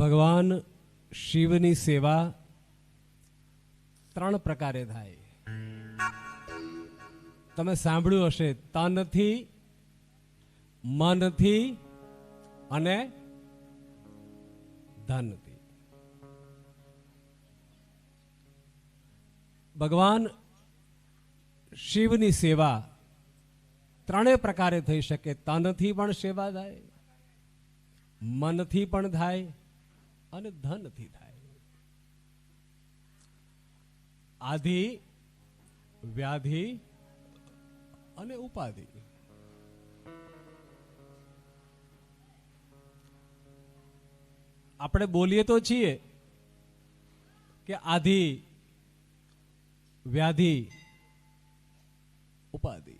ભગવાન શિવની સેવા ત્રણ પ્રકારે થાય. તમે સાંભળ્યું હશે તનથી મનથી અને ધનથી ભગવાન શિવની સેવા ત્રણેય પ્રકારે થઈ શકે. તનથી પણ સેવા થાય, મનથી પણ થાય અને ધનથી થાય. આધિ, વ્યાધિ અને ઉપાધિ. આપણે બોલીએ તો છીએ કે આધિ, વ્યાધિ, ઉપાધિ.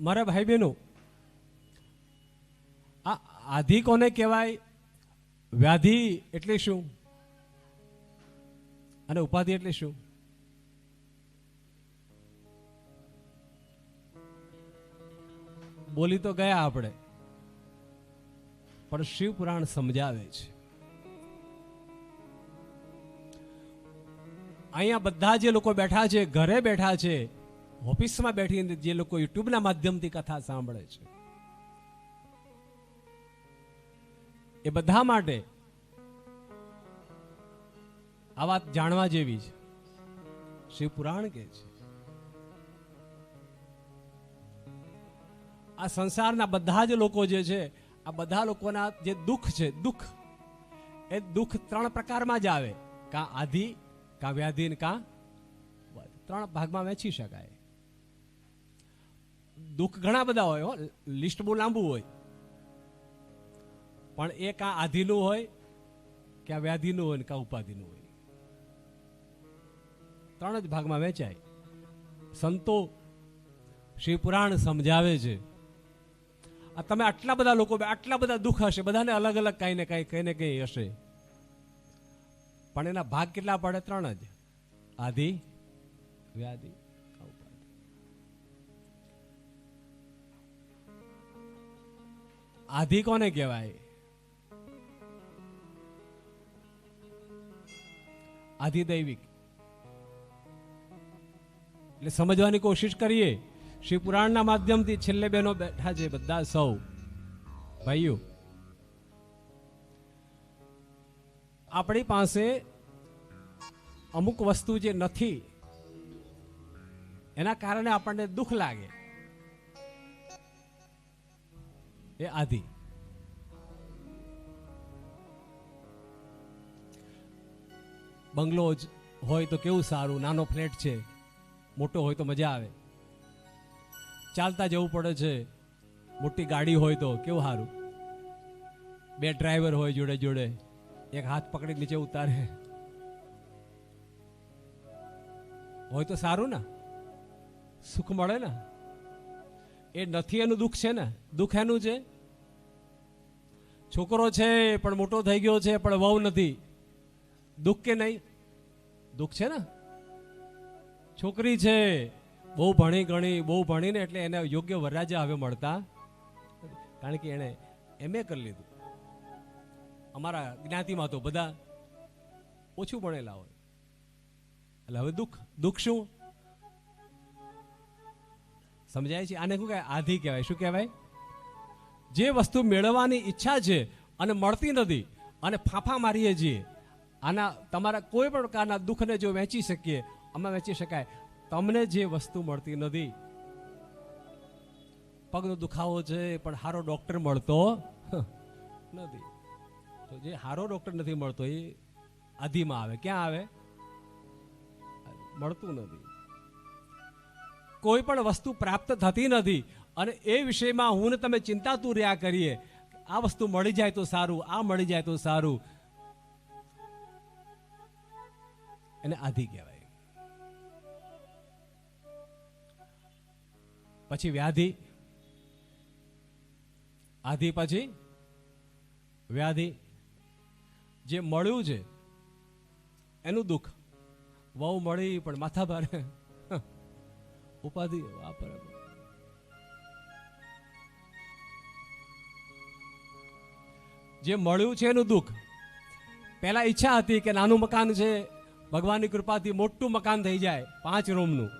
મારા ભાઈ બહેનો આ આધિ કોને કહેવાય? વ્યાધિ એટલે શું? અને ઉપાધિ એટલે શું? બોલી તો ગયા આપણે, પણ શિવ પુરાણ સમજાવે છે. અહીંયા બધા જે લોકો બેઠા છે, ઘરે બેઠા છે, ઓફિસમાં બેઠીને જે લોકો યુટ્યુબના માધ્યમથી કથા સાંભળે છે. એ બધા માટે આ વાત જાણવા જેવી છે. શિવ પુરાણ કે છે. આ સંસારના બધા જ લોકો જે છે, આ બધા લોકોના જે દુઃખ છે, દુઃખ, એ દુઃખ ત્રણ પ્રકારમાં જ આવે. કા આધિ, કા વ્યાધિ કા ત્રણ ભાગમાં વહેંચી શકાય. દુઃખ ઘણા બધા હોય લિસ્ટ બહુ લાંબુ હોય. પણ એ કાં આધિનું હોય કે આ વ્યાધિનું હોય ને કાં ઉપાધિનું હોય? ત્રણ જ ભાગમાં વેચાય સંતો શિવપુરાણ સમજાવે છે. આ તમે આટલા બધા લોકો, આટલા બધા દુઃખ હશે, બધાને અલગ અલગ કાંઈ ને કાંઈ, કંઈ ને કંઈ હશે. પણ એના ભાગ કેટલા પડે? ત્રણ જ. આધિ, વ્યાધિ આધિ કોને કહેવાય? આધિદૈવિક એટલે સમજવાની કોશિશ કરીએ પુરાણના માધ્યમથી છેલ્લે બહેનો બેઠા છે બધા સૌ. ભાઈઓ, આપણી પાસે અમુક વસ્તુ જે નથી, એના કારણે આપણને દુઃખ લાગે. એ આધિ. બંગલો જ હોય તો કેવું સારું? નાનો ફ્લેટ છે, મોટો હોય તો મજા આવે. ચાલતા જવું પડે છે, મોટી ગાડી હોય તો કેવું સારું? બે ડ્રાઈવર હોય જોડે જોડે, એક હાથ પકડી નીચે ઉતારે. હોય તો સારું ને? સુખ મળે ને? એ નથી એનું દુઃખ છે ને? દુઃખ એનું છે? છોકરો છે પણ મોટો થઈ ગયો છે પણ વહુ નથી. દુઃખ કે નહીં? દુઃખ છે ને? છોકરી છે, બહુ ભણી ગણી, બહુ ભણીને એટલે એને યોગ્ય વરરાજા હવે મળતા કારણ કે એણે એમએ કરી લીધું. અમારા જ્ઞાતિમાં તો બધા ઓછું ભણેલા હોય. એટલે હવે દુઃખ દુઃખ શું? સમજાય છે? આને શું કહેવાય? આધિ કહેવાય. શું કહેવાય? જે વસ્તુ મેળવવાની ઈચ્છા છે અને મળતી નથી અને ફાંફા મારીએ છીએ આના તમારા કોઈ પણ પ્રકારના દુઃખને જો વહેંચી શકીએ, આમાં વહેંચી શકાય. તમને જે વસ્તુ મળતી નથી, પગનો દુખાવો છે, પણ સારો ડોક્ટર મળતો નથી. તો જે સારો ડોક્ટર નથી મળતો, એ આધિમાં આવે. ક્યાં આવે? મળતું નથી. કોઈ પણ વસ્તુ પ્રાપ્ત થતી નથી, અને એ વિષયમાં હું ને તમે ચિંતાતું રહ્યા કરીએ, આ વસ્તુ મળી જાય તો સારું, આ મળી જાય તો સારું. એને આધી કહેવાય. પછી વ્યાધિ. આધી પછી વ્યાધિ. જે મળ્યું છે, એનું દુઃખ. વહુ મળી પણ માથા ભારે ઉપાધિ. વાપરે જે મળ્યું છે એનું દુઃખ. પહેલા ઈચ્છા હતી કે નાનું મકાન છે ભગવાનની કૃપાથી મોટું મકાન થઈ જાય, પાંચ રૂમનું.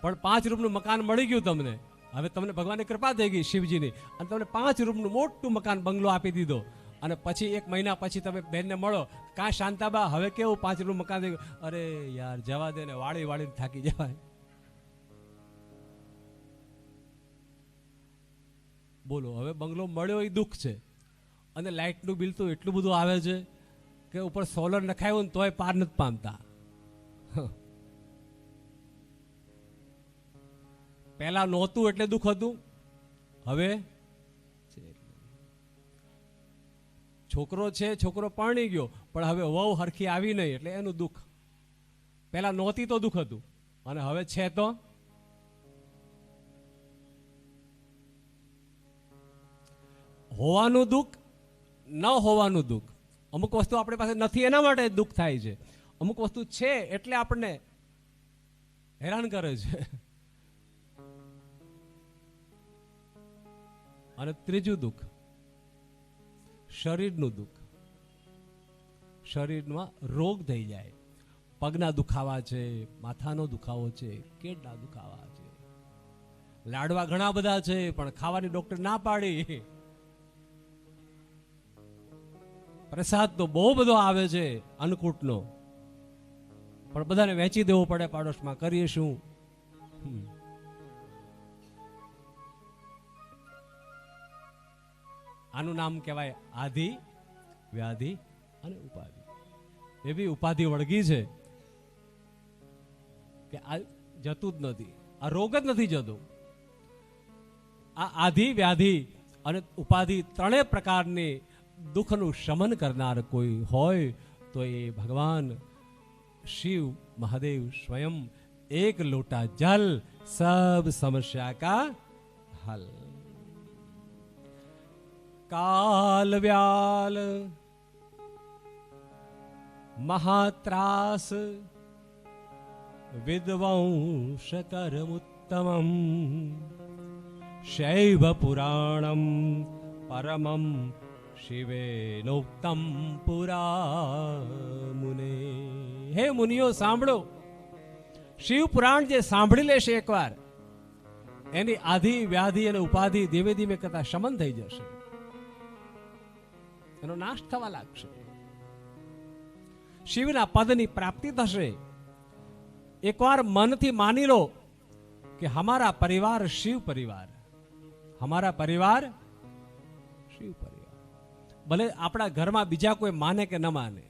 પણ પાંચ રૂમનું મકાન મળી ગયું તમને. હવે તમને ભગવાનની કૃપા થઈ ગઈ શિવજીની. અને તમને પાંચ રૂમનું મોટું મકાન બંગલો આપી દીધો. અને પછી એક મહિના પછી તમે બેનને મળો. કાં શાંતાબા, હવે કેવું પાંચ રૂમ મકાન થઈ ગયું? અરે યાર, જવા દે ને, વાળી વાળીને થાકી જવાય. બોલો, હવે બંગલો મળ્યો એ દુઃખ છે. અને લાઇટનું બિલ તો એટલું બધું આવે છે. કે ઉપર સોલર નખાયું ને તોય પાર નથી પામતા. પહેલા નહોતું એટલે દુઃખ હતું. હવે છોકરો છે, છોકરો પરણી ગયો, પણ હવે વહુ હરખી આવી નહીં એટલે એનું દુઃખ. પહેલા નહોતી તો દુઃખ હતું. અને હવે છે તો? હોવાનું દુઃખ, ન હોવાનું દુઃખ. અમુક વસ્તુ આપણી પાસે નથી, એના માટે દુઃખ થાય છે. અમુક વસ્તુ છે એટલે આપણને હેરાન કરે છે. અને ત્રીજું દુઃખ, શરીરનું દુઃખ. શરીરમાં રોગ થઈ જાય. પગના દુખાવા છે, માથાનો દુખાવો છે, કેડના દુખાવા છે. લાડવા ઘણા બધા છે, પણ ખાવાની ડોક્ટર ના પાડી. પ્રસાદ તો બહુ બધો આવે છે અન્નકૂટનો. પણ બધાને વેચી દેવો પડે પાડોશમાં, કરીએ શું? આનું નામ કહેવાય આધિ, વ્યાધિ અને ઉપાધિ. એવી ઉપાધિ વળગી છે કે આ જતું જ નથી. આ રોગ જ નથી જતો. આ આધિ, વ્યાધિ અને ઉપાધિ ત્રણેય પ્રકારની દુઃખનું શમન કરનાર કોઈ હોય તો એ ભગવાન શિવ મહાદેવ સ્વયં એક લોટા જલ સબ સમસ્યા કા હલ કાલ વ્યાલ મહાત્રાસ વિદ્વંશ કરમુત્તમમ શૈવ પુરાણમ પરમમ શિવેનોક્તમ પુરા મુને હે મુનિઓ સાંભળો શિવ પુરાણ જે સાંભળી લેશે એકવાર એની આધિ વ્યાધિ અને ઉપાધિ ધીમે ધીમે કરતા શમન થઈ જશે એનો નાશ થવા લાગશે શિવના પદની પ્રાપ્તિ થશે એકવાર મનથી માની લો કે હમારા પરિવાર શિવ પરિવાર હમારા પરિવાર શિવ પરિવાર ભલે આપણા ઘરમાં બીજા કોઈ માને કે ન માને.